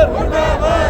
ਸਰਕਾਰ ਮੁਰਦਾਬਾਦ।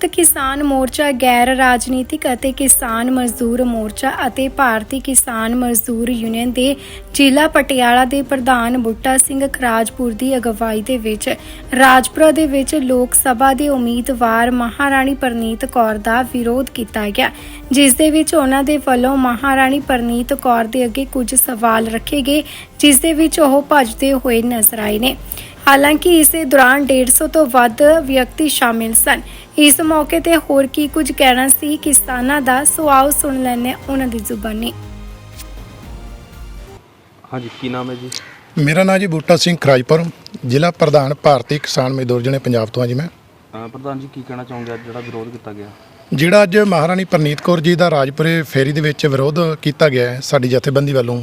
ਸੰਯੁਕਤ ਕਿਸਾਨ ਮੋਰਚਾ, ਗੈਰ ਰਾਜਨੀਤਿਕ ਅਤੇ ਕਿਸਾਨ ਮਜ਼ਦੂਰ ਮੋਰਚਾ ਅਤੇ ਭਾਰਤੀ ਕਿਸਾਨ ਮਜ਼ਦੂਰ ਯੂਨੀਅਨ ਦੇ ਜ਼ਿਲ੍ਹਾ ਪਟਿਆਲਾ ਦੇ ਪ੍ਰਧਾਨ ਬੁੱਟਾ ਸਿੰਘ ਖਰਾਜਪੁਰ ਦੀ ਅਗਵਾਈ ਦੇ ਵਿੱਚ ਰਾਜਪੁਰਾ ਦੇ ਵਿੱਚ ਲੋਕ ਸਭਾ ਦੇ ਉਮੀਦਵਾਰ ਮਹਾਰਾਣੀ ਪ੍ਰਨੀਤ ਕੌਰ ਦਾ ਵਿਰੋਧ ਕੀਤਾ ਗਿਆ, ਜਿਸ ਦੇ ਵਿੱਚ ਉਹਨਾਂ ਦੇ ਵੱਲੋਂ ਮਹਾਰਾਣੀ ਪ੍ਰਨੀਤ ਕੌਰ ਦੇ ਅੱਗੇ ਕੁਝ ਸਵਾਲ ਰੱਖੇ ਗਏ, ਜਿਸ ਦੇ ਵਿੱਚ ਉਹ ਭੱਜਦੇ ਹੋਏ ਨਜ਼ਰ ਆਏ ਨੇ। ਹਾਲਾਂਕਿ ਇਸੇ ਦੌਰਾਨ 150 ਤੋਂ ਵੱਧ ਵਿਅਕਤੀ ਸ਼ਾਮਿਲ ਸਨ। ਇਸ ਮੌਕੇ ਤੇ ਹੋਰ ਕੀ ਕੁਝ ਕਹਿਣਾ ਸੀ ਕਿਸਾਨਾਂ ਦਾ ਸੋ ਆਓ ਸੁਣ ਹਾਂ ਉਹਨਾਂ ਦੀ ਜ਼ੁਬਾਨੀ। ਹਾਂਜੀ ਕੀ ਨਾਮ ਹੈ ਜੀ? ਮੇਰਾ ਨਾਮ ਜੀ ਬੂਟਾ ਸਿੰਘ ਖਰਾਜਪੁਰ ਜ਼ਿਲ੍ਹਾ ਪ੍ਰਧਾਨ ਭਾਰਤੀ ਕਿਸਾਨ ਮਜ਼ਦੂਰ ਜਣੇ ਪੰਜਾਬ ਤੋਂ ਹਾਂ ਜੀ ਮੈਂ। ਅਹ ਪ੍ਰਧਾਨ ਜੀ ਕੀ ਕਹਿਣਾ ਚਾਹੋਗੇ ਅੱਜ ਜਿਹੜਾ ਵਿਰੋਧ ਕੀਤਾ ਗਿਆ? ਜਿਹੜਾ ਅੱਜ ਮਹਾਰਾਣੀ ਪ੍ਰਨੀਤ ਕੌਰ ਜੀ ਦਾ ਰਾਜਪੁਰੇ ਫੇਰੀ ਦੇ ਵਿੱਚ ਵਿਰੋਧ ਕੀਤਾ ਗਿਆ ਹੈ ਸਾਡੀ ਜਥੇਬੰਦੀ ਵੱਲੋਂ।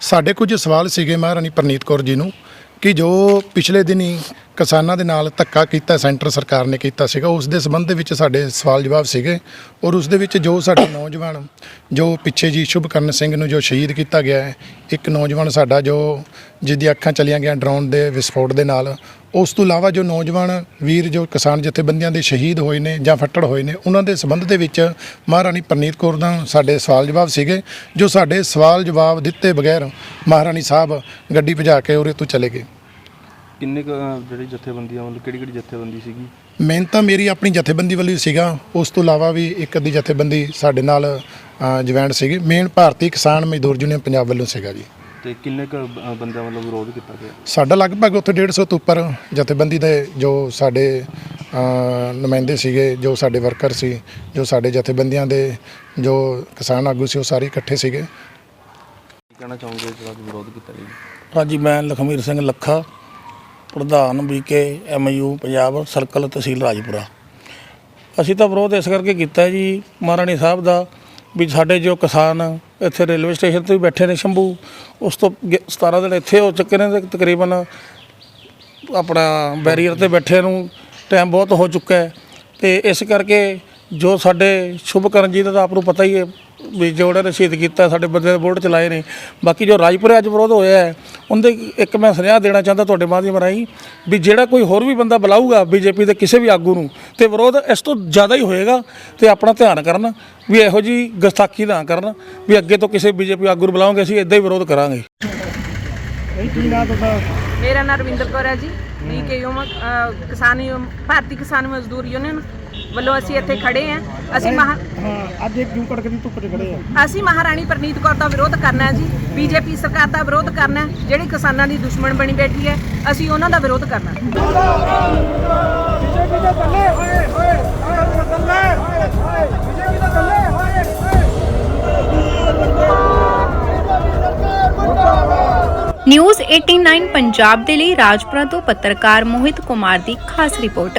ਸਾਡੇ ਕੁਝ ਸਵਾਲ ਸੀਗੇ ਮਹਾਰਾਣੀ ਪ੍ਰਨੀਤ ਕੌਰ ਜੀ ਨੂੰ। ਕਿ ਜੋ ਪਿਛਲੇ ਦਿਨੀ ਕਿਸਾਨਾਂ ਦੇ ਨਾਲ ਧੱਕਾ ਕੀਤਾ, ਸੈਂਟਰ ਸਰਕਾਰ ਨੇ ਕੀਤਾ ਸੀਗਾ। ਉਸ ਦੇ ਸੰਬੰਧ ਦੇ ਵਿੱਚ ਸਾਡੇ ਸਵਾਲ ਜਵਾਬ ਸੀਗੇ ਔਰ ਉਸ ਦੇ ਵਿੱਚ ਜੋ ਸਾਡੇ ਨੌਜਵਾਨ, ਜੋ ਪਿੱਛੇ ਜੀ ਸ਼ੁਭਕਰਨ ਸਿੰਘ ਨੂੰ ਜੋ ਸ਼ਹੀਦ ਕੀਤਾ ਗਿਆ ਹੈ, ਇੱਕ ਨੌਜਵਾਨ ਸਾਡਾ ਜੋ ਜਿਹਦੀ ਅੱਖਾਂ ਚਲੀਆਂ ਗਈਆਂ ਡਰੋਨ ਦੇ ਵਿਸਫੋਟ ਦੇ ਨਾਲ, ਉਸ ਤੋਂ ਇਲਾਵਾ ਜੋ ਨੌਜਵਾਨ ਵੀਰ, ਜੋ ਕਿਸਾਨ ਜਥੇਬੰਦੀਆਂ ਦੇ ਸ਼ਹੀਦ ਹੋਏ ਨੇ ਜਾਂ ਫੱਟੜ ਹੋਏ ਨੇ, ਉਹਨਾਂ ਦੇ ਸੰਬੰਧ ਦੇ ਵਿੱਚ ਮਹਾਰਾਣੀ ਪ੍ਰਨੀਤ ਕੌਰ ਦਾ ਸਾਡੇ ਸਵਾਲ ਜਵਾਬ ਸੀਗੇ, ਜੋ ਸਾਡੇ ਸਵਾਲ ਜਵਾਬ ਦਿੱਤੇ ਬਗੈਰ ਮਹਾਰਾਣੀ ਸਾਹਿਬ ਗੱਡੀ ਭਜਾ ਕੇ ਉਰੇ ਤੋਂ ਚਲੇ ਗਏ। ਕਿੰਨੇ ਕੁ, ਅਹ, ਜਿਹੜੀ ਜਥੇਬੰਦੀਆਂ ਵੱਲੋਂ ਕਿਹੜੀ ਕਿਹੜੀ ਜਥੇਬੰਦੀ ਸੀਗੀ? ਮੇਨ ਤਾਂ ਮੇਰੀ ਆਪਣੀ ਜਥੇਬੰਦੀ ਵੱਲੋਂ ਹੀ ਸੀਗਾ। ਉਸ ਤੋਂ ਇਲਾਵਾ ਵੀ ਇੱਕ ਅੱਧੀ ਜਥੇਬੰਦੀ ਸਾਡੇ ਨਾਲ ਜੁਆਇੰਟ ਸੀਗੀ। ਮੇਨ ਭਾਰਤੀ ਕਿਸਾਨ ਮਜ਼ਦੂਰ ਯੂਨੀਅਨ ਪੰਜਾਬ ਵੱਲੋਂ ਸੀਗਾ ਜੀ। ਤੇ ਕਿੰਨੇ ਕੁ, ਅਹ, ਬੰਦਿਆਂ ਵੱਲੋਂ ਵਿਰੋਧ ਕੀਤਾ ਗਿਆ? ਸਾਡਾ ਲਗਭਗ ਉੱਥੇ 150 ਤੋਂ ਉੱਪਰ ਜਥੇਬੰਦੀ ਦੇ ਜੋ ਸਾਡੇ ਅ, ਨੁਮਾਇੰਦੇ ਸੀਗੇ ਜੋ ਸਾਡੇ ਵਰਕਰ ਸੀ ਜੋ ਸਾਡੇ ਜਥੇਬੰਦੀਆਂ ਦੇ ਜੋ ਕਿਸਾਨ ਆਗੂ ਸੀ ਉਹ ਸਾਰੇ ਇਕੱਠੇ ਸੀਗੇ। ਕੀ ਕਹਿਣਾ ਚਾਹੋਗੇ ਜਿਹੜਾ ਵਿਰੋਧ ਕੀਤਾ ਗਿਆ ਹਾਂਜੀ ਮੈਂ ਲਖਮੀਰ ਸਿੰਘ ਲੱਖਾ। ਪ੍ਰਧਾਨ ਬੀਕੇ ਐਮਯੂ ਪੰਜਾਬ ਸਰਕਲ ਤਹਿਸੀਲ ਰਾਜਪੁਰਾ। ਅਸੀਂ ਤਾਂ ਵਿਰੋਧ ਇਸ ਕਰਕੇ ਕੀਤਾ ਜੀ, ਮਹਾਰਾਣੀ ਸਾਹਿਬ ਦਾ, ਵੀ ਸਾਡੇ ਜੋ ਕਿਸਾਨ ਇੱਥੇ ਰੇਲਵੇ ਸਟੇਸ਼ਨ ਤੇ ਵੀ ਬੈਠੇ ਨੇ ਸ਼ੰਭੂ, ਉਸ ਤੋਂ ਗ- 17 ਦਿਨ ਇੱਥੇ ਹੋ ਚੁੱਕੇ ਨੇ ਤੇ ਤਕਰੀਬਨ ਆਪਣਾ ਬੈਰੀਅਰ ਤੇ ਬੈਠੇ ਨੂੰ ਟਾਈਮ ਬਹੁਤ ਹੋ ਚੁੱਕਾ ਹੈ। ਤੇ ਇਸ ਕਰਕੇ ਜੋ ਸਾਡੇ ਸ਼ੁਭਕਰਨ ਜੀ ਦਾ ਤਾਂ ਆਪ ਨੂੰ ਪਤਾ ਹੀ ਹੈ ਵੀ ਜੋ ਉਹਨਾਂ ਨੇ ਸ਼ਹੀਦ ਕੀਤਾ ਸਾਡੇ ਬੰਦੇ ਦੇ ਬੋਰਡ ਚਲਾਏ ਨੇ। ਬਾਕੀ ਜੋ ਰਾਜਪੁਰੇ ਅੱਜ ਵਿਰੋਧ ਹੋਇਆ ਹੈ ਉਹਦੇ ਇੱਕ ਮੈਂ ਸੁਨੇਹਾ ਦੇਣਾ ਚਾਹੁੰਦਾ ਤੁਹਾਡੇ ਮਾਧਿਅਮ ਰਾਹੀਂ ਵੀ ਜਿਹੜਾ ਕੋਈ ਹੋਰ ਵੀ ਬੰਦਾ ਬੁਲਾਊਗਾ ਬੀਜੇਪੀ ਦੇ ਕਿਸੇ ਵੀ ਆਗੂ ਨੂੰ ਤੇ ਵਿਰੋਧ ਇਸ ਤੋਂ ਜ਼ਿਆਦਾ ਹੀ ਹੋਏਗਾ ਤੇ ਆਪਣਾ ਧਿਆਨ ਕਰਨ ਵੀ ਇਹੋ ਜੀ ਗੁਸਤਾਖੀ ਨਾ ਕਰਨ ਵੀ ਅੱਗੇ ਤੋਂ ਕਿਸੇ ਬੀਜੇਪੀ ਆਗੂ ਨੂੰ ਬੁਲਾਉਂਗੇ ਅਸੀਂ ਇਦਾਂ ਹੀ ਵਿਰੋਧ ਕਰਾਂਗੇ। ਮੇਰਾ ਨਾਮ ਰਵਿੰਦਰ ਕੌਰ ਹੈ ਜੀ। ਬੀਕੇਯੂਮ ਕਿਸਾਨ ਯੂਮ- ਭਾਰਤੀ ਕਿਸਾਨ ਮਜ਼ਦੂਰ ਯੂਨੀਅਨ ਵੱਲੋਂ ਅਸੀਂ ਇੱਥੇ ਖੜੇ ਹਾਂ। ਅਸੀਂ ਮਹਾ ਹਾਂ ਅੱਜ ਇੱਕ ਜੂ ਕੜਕ ਦੀ ਧੁੱਪ 'ਚ ਖੜੇ ਆ ਅਸੀਂ ਮਹਾਰਾਣੀ ਪ੍ਰਨੀਤ ਕੌਰ ਦਾ ਵਿਰੋਧ ਕਰਨਾ ਹੈ ਜੀ। ਬੀਜੇਪੀ ਸਰਕਾਰ ਦਾ ਵਿਰੋਧ ਕਰਨਾ ਹੈ ਜਿਹੜੀ ਕਿਸਾਨਾਂ ਦੀ ਦੁਸ਼ਮਣ ਬਣੀ ਬੈਠੀ ਹੈ ਅਸੀਂ ਉਹਨਾਂ ਦਾ ਵਿਰੋਧ ਕਰਨਾ ਹੈ। ਬੀਜੇਪੀ ਦੇ ਬੱਲੇ ਹੋਏ ਹੋਏ ਹੋਏ ਬੱਲੇ ਹੋਏ ਹੋਏ ਬੀਜੇਪੀ ਦੇ ਬੱਲੇ ਹੋਏ ਹੋਏ ਨਿਊਜ਼ 89 ਪੰਜਾਬ ਦੇ ਲਈ ਰਾਜਪੁਰਾ ਤੋਂ ਪੱਤਰਕਾਰ ਮੋਹਿਤ ਕੁਮਾਰ ਦੀ ਖਾਸ ਰਿਪੋਰਟ।